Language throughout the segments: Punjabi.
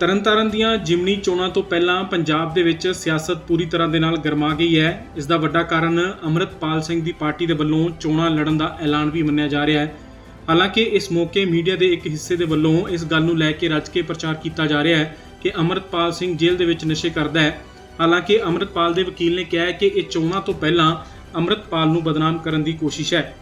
ਤਰਨਤਾਰਨ ਦੀਆਂ ਜਿਮਨੀ ਚੋਣਾਂ ਤੋਂ ਪਹਿਲਾਂ ਪੰਜਾਬ ਦੇ ਵਿੱਚ ਸਿਆਸਤ ਪੂਰੀ ਤਰ੍ਹਾਂ ਦੇ ਨਾਲ ਗਰਮਾ ਗਈ ਹੈ। ਇਸ ਦਾ ਵੱਡਾ ਕਾਰਨ ਅਮਰਤਪਾਲ ਸਿੰਘ ਦੀ ਪਾਰਟੀ ਦੇ ਵੱਲੋਂ ਚੋਣਾਂ ਲੜਨ ਦਾ ਐਲਾਨ ਵੀ ਮੰਨਿਆ ਜਾ ਰਿਹਾ ਹੈ। ਹਾਲਾਂਕਿ ਇਸ ਮੌਕੇ ਮੀਡੀਆ ਦੇ ਇੱਕ ਹਿੱਸੇ ਦੇ ਵੱਲੋਂ ਇਸ ਗੱਲ ਨੂੰ ਲੈ ਕੇ ਰੱਜ ਕੇ ਪ੍ਰਚਾਰ ਕੀਤਾ ਜਾ ਰਿਹਾ ਹੈ ਕਿ ਅਮਰਤਪਾਲ ਸਿੰਘ ਜੇਲ੍ਹ ਦੇ ਵਿੱਚ ਨਸ਼ੇ ਕਰਦਾ ਹੈ। ਹਾਲਾਂਕਿ ਅਮਰਤਪਾਲ ਦੇ ਵਕੀਲ ਨੇ ਕਿਹਾ ਹੈ ਕਿ ਇਹ ਚੋਣਾਂ ਤੋਂ ਪਹਿਲਾਂ ਅਮਰਤਪਾਲ ਨੂੰ ਬਦਨਾਮ ਕਰਨ ਦੀ ਕੋਸ਼ਿਸ਼ ਹੈ।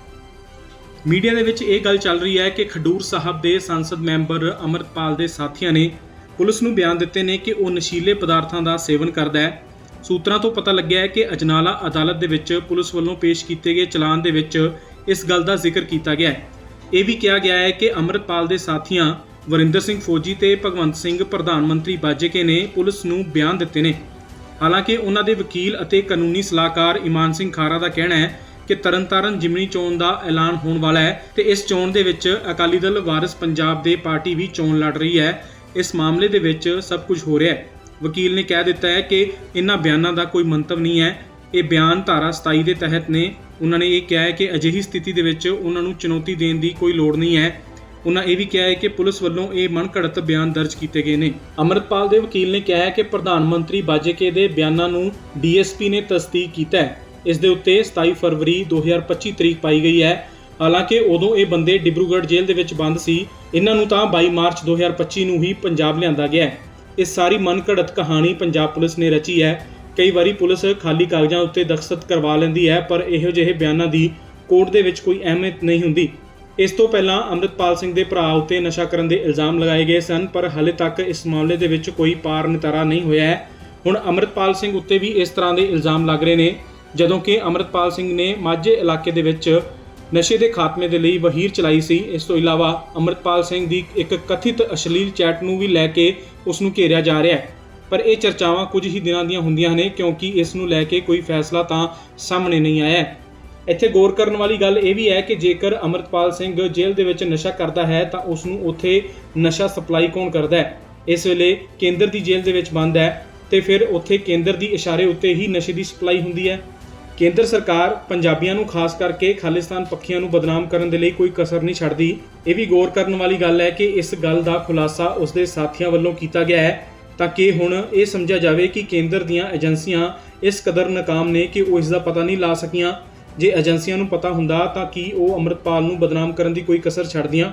ਮੀਡੀਆ ਦੇ ਵਿੱਚ ਇਹ ਗੱਲ ਚੱਲ ਰਹੀ ਹੈ ਕਿ ਖਡੂਰ ਸਾਹਿਬ ਦੇ ਸੰਸਦ ਮੈਂਬਰ ਅਮਰਤਪਾਲ ਦੇ ਸਾਥੀਆਂ ਨੇ ਪੁਲਿਸ ਨੂੰ ਬਿਆਨ ਦਿੱਤੇ ਨੇ ਕਿ ਉਹ ਨਸ਼ੀਲੇ ਪਦਾਰਥਾਂ ਦਾ ਸੇਵਨ ਕਰਦਾ ਹੈ। ਸੂਤਰਾਂ ਤੋਂ ਪਤਾ ਲੱਗਿਆ ਹੈ ਕਿ ਅਜਨਾਲਾ ਅਦਾਲਤ ਦੇ ਵਿੱਚ ਪੁਲਿਸ ਵੱਲੋਂ ਪੇਸ਼ ਕੀਤੇ ਗਏ ਚਲਾਨ ਦੇ ਵਿੱਚ ਇਸ ਗੱਲ ਦਾ ਜ਼ਿਕਰ ਕੀਤਾ ਗਿਆ ਹੈ। ਇਹ ਵੀ ਕਿਹਾ ਗਿਆ ਹੈ ਕਿ ਅਮਰਤਪਾਲ ਦੇ ਸਾਥੀਆਂ ਵਰਿੰਦਰ ਸਿੰਘ ਫੌਜੀ ਤੇ ਭਗਵੰਤ ਸਿੰਘ ਪ੍ਰਧਾਨ ਮੰਤਰੀ ਬਾਜੇਕੇ ਨੇ ਪੁਲਿਸ ਨੂੰ ਬਿਆਨ ਦਿੱਤੇ ਨੇ। ਹਾਲਾਂਕਿ ਉਹਨਾਂ ਦੇ ਵਕੀਲ ਅਤੇ ਕਾਨੂੰਨੀ ਸਲਾਹਕਾਰ ਇਮਾਨ ਸਿੰਘ ਖਾਰਾ ਦਾ ਕਹਿਣਾ ਹੈ ਕਿ ਤਰਨਤਾਰਨ ਜਿਮਨੀ ਚੋਣ ਦਾ ਐਲਾਨ ਹੋਣ ਵਾਲਾ ਹੈ ਤੇ ਇਸ ਚੋਣ ਦੇ ਵਿੱਚ ਅਕਾਲੀ ਦਲ ਵਾਰਿਸ ਪੰਜਾਬ ਦੇ ਪਾਰਟੀ ਵੀ ਚੋਣ ਲੜ ਰਹੀ ਹੈ। ਇਸ ਮਾਮਲੇ ਦੇ ਵਿੱਚ ਸਭ ਕੁਝ ਹੋ ਰਿਹਾ ਹੈ। ਵਕੀਲ ਨੇ ਕਹਿ ਦਿੱਤਾ ਹੈ ਕਿ ਇਹਨਾਂ ਬਿਆਨਾਂ ਦਾ ਕੋਈ ਮੰਤਵ ਨਹੀਂ ਹੈ। ਇਹ ਬਿਆਨ ਧਾਰਾ 27 ਦੇ ਤਹਿਤ ਨੇ। ਉਹਨਾਂ ਨੇ ਇਹ ਕਿਹਾ ਹੈ ਕਿ ਅਜਿਹੀ ਸਥਿਤੀ ਦੇ ਵਿੱਚ ਉਹਨਾਂ ਨੂੰ ਚੁਣੌਤੀ ਦੇਣ ਦੀ ਕੋਈ ਲੋੜ ਨਹੀਂ ਹੈ। ਉਹਨਾਂ ਇਹ ਵੀ ਕਿਹਾ ਹੈ ਕਿ ਪੁਲਿਸ ਵੱਲੋਂ ਇਹ ਮਨਘੜਤ ਬਿਆਨ ਦਰਜ ਕੀਤੇ ਗਏ ਨੇ। ਅਮਰਤਪਾਲ ਦੇ ਵਕੀਲ ਨੇ ਕਿਹਾ ਹੈ ਕਿ ਪ੍ਰਧਾਨ ਮੰਤਰੀ ਬਾਜੇਕੇ ਦੇ ਬਿਆਨਾਂ ਨੂੰ ਡੀਐਸਪੀ ਨੇ ਤਸਦੀਕ ਕੀਤਾ ਹੈ। ਇਸ ਦੇ ਉੱਤੇ 27 ਫਰਵਰੀ 2025 ਤਰੀਕ ਪਾਈ ਗਈ ਹੈ। ਹਾਲਾਂਕਿ ਉਦੋਂ ਇਹ ਬੰਦੇ ਡਿਬਰੂਗੜ੍ਹ ਜੇਲ੍ਹ ਦੇ ਵਿੱਚ ਬੰਦ ਸੀ, ਇਹਨਾਂ ਨੂੰ ਤਾਂ 22 ਮਾਰਚ 2025 ਨੂੰ ਹੀ ਪੰਜਾਬ ਲਿਆਂਦਾ ਗਿਆ ਹੈ। ਇਹ ਸਾਰੀ ਮਨਘੜਤ ਕਹਾਣੀ ਪੰਜਾਬ ਪੁਲਿਸ ਨੇ ਰਚੀ ਹੈ। ਕਈ ਵਾਰੀ ਪੁਲਿਸ ਖਾਲੀ ਕਾਗਜ਼ਾਂ ਉੱਤੇ ਦਸਤਖਤ ਕਰਵਾ ਲੈਂਦੀ ਹੈ, ਪਰ ਇਹੋ ਜਿਹੇ ਬਿਆਨਾਂ ਦੀ ਕੋਰਟ ਦੇ ਵਿੱਚ ਕੋਈ ਅਹਿਮੀਅਤ ਨਹੀਂ ਹੁੰਦੀ। ਇਸ ਤੋਂ ਪਹਿਲਾਂ ਅੰਮ੍ਰਿਤਪਾਲ ਸਿੰਘ ਦੇ ਭਰਾ ਉੱਤੇ ਨਸ਼ਾ ਕਰਨ ਦੇ ਇਲਜ਼ਾਮ ਲਗਾਏ ਗਏ ਸਨ, ਪਰ ਹਾਲੇ ਤੱਕ ਇਸ ਮਾਮਲੇ ਦੇ ਵਿੱਚ ਕੋਈ ਪਾਰ ਨਿਤਾਰਾ ਨਹੀਂ ਹੋਇਆ ਹੈ। ਹੁਣ ਅੰਮ੍ਰਿਤਪਾਲ ਸਿੰਘ ਉੱਤੇ ਵੀ ਇਸ ਤਰ੍ਹਾਂ ਦੇ ਇਲਜ਼ਾਮ ਲੱਗ ਰਹੇ ਨੇ, ਜਦੋਂ ਕਿ ਅੰਮ੍ਰਿਤਪਾਲ ਸਿੰਘ ਨੇ ਮਾਝੇ ਇਲਾਕੇ ਦੇ ਵਿੱਚ ਨਸ਼ੇ ਦੇ ਖਾਤਮੇ ਦੇ ਲਈ ਵਹੀਰ ਚਲਾਈ ਸੀ। ਇਸ ਤੋਂ ਇਲਾਵਾ ਅੰਮ੍ਰਿਤਪਾਲ ਸਿੰਘ ਦੀ ਇੱਕ ਕਥਿਤ ਅਸ਼ਲੀਲ ਚੈਟ ਨੂੰ ਵੀ ਲੈ ਕੇ ਉਸ ਨੂੰ ਘੇਰਿਆ ਜਾ ਰਿਹਾ ਹੈ। ਪਰ ਇਹ ਚਰਚਾਵਾਂ ਕੁਝ ਹੀ ਦਿਨਾਂ ਦੀਆਂ ਹੁੰਦੀਆਂ ਨੇ, ਕਿਉਂਕਿ ਇਸ ਨੂੰ ਲੈ ਕੇ ਕੋਈ ਫੈਸਲਾ ਤਾਂ ਸਾਹਮਣੇ ਨਹੀਂ ਆਇਆ ਇੱਥੇ ਗੌਰ ਕਰਨ ਵਾਲੀ ਗੱਲ ਇਹ ਵੀ ਹੈ ਕਿ ਜੇਕਰ ਅਮਰਤਪਾਲ ਸਿੰਘ ਜੇਲ੍ਹ ਦੇ ਵਿੱਚ ਨਸ਼ਾ ਕਰਦਾ ਹੈ, ਤਾਂ ਉਸ ਨੂੰ ਉੱਥੇ ਨਸ਼ਾ ਸਪਲਾਈ ਕੌਣ ਕਰਦਾ ਹੈ? ਇਸ ਵੇਲੇ ਕੇਂਦਰ ਦੀ ਜੇਲ੍ਹ ਦੇ ਵਿੱਚ ਬੰਦ ਹੈ ਤੇ ਫਿਰ ਉੱਥੇ ਕੇਂਦਰ ਦੀ ਇਸ਼ਾਰੇ ਉੱਤੇ ਹੀ ਨਸ਼ੇ ਦੀ ਸਪਲਾਈ ਹੁੰਦੀ ਹੈ। ਕੇਂਦਰ ਸਰਕਾਰ ਪੰਜਾਬੀਆਂ ਨੂੰ ਖਾਸ ਕਰਕੇ ਖਾਲਿਸਤਾਨ ਪੱਖੀਆਂ ਨੂੰ ਬਦਨਾਮ ਕਰਨ ਦੇ ਲਈ ਕੋਈ ਕਸਰ ਨਹੀਂ ਛੱਡਦੀ। ਇਹ ਵੀ ਗੌਰ ਕਰਨ ਵਾਲੀ ਗੱਲ ਹੈ ਕਿ ਇਸ ਗੱਲ ਦਾ ਖੁਲਾਸਾ ਉਸ ਦੇ ਸਾਥੀਆਂ ਵੱਲੋਂ ਕੀਤਾ ਗਿਆ ਹੈ। ਤਾਂ ਕਿ ਹੁਣ ਇਹ ਸਮਝਿਆ ਜਾਵੇ ਕਿ ਕੇਂਦਰ ਦੀਆਂ ਏਜੰਸੀਆਂ ਇਸ ਕਦਰ ਨਾਕਾਮ ਨੇ ਕਿ ਉਹ ਇਸ ਦਾ ਪਤਾ ਨਹੀਂ ਲਾ ਸਕੀਆਂ। ਜੇ ਏਜੰਸੀਆਂ ਨੂੰ ਪਤਾ ਹੁੰਦਾ ਤਾਂ ਕੀ ਉਹ ਅਮਰਤਪਾਲ ਨੂੰ ਬਦਨਾਮ ਕਰਨ ਦੀ ਕੋਈ ਕਸਰ ਛੱਡਦੀਆਂ?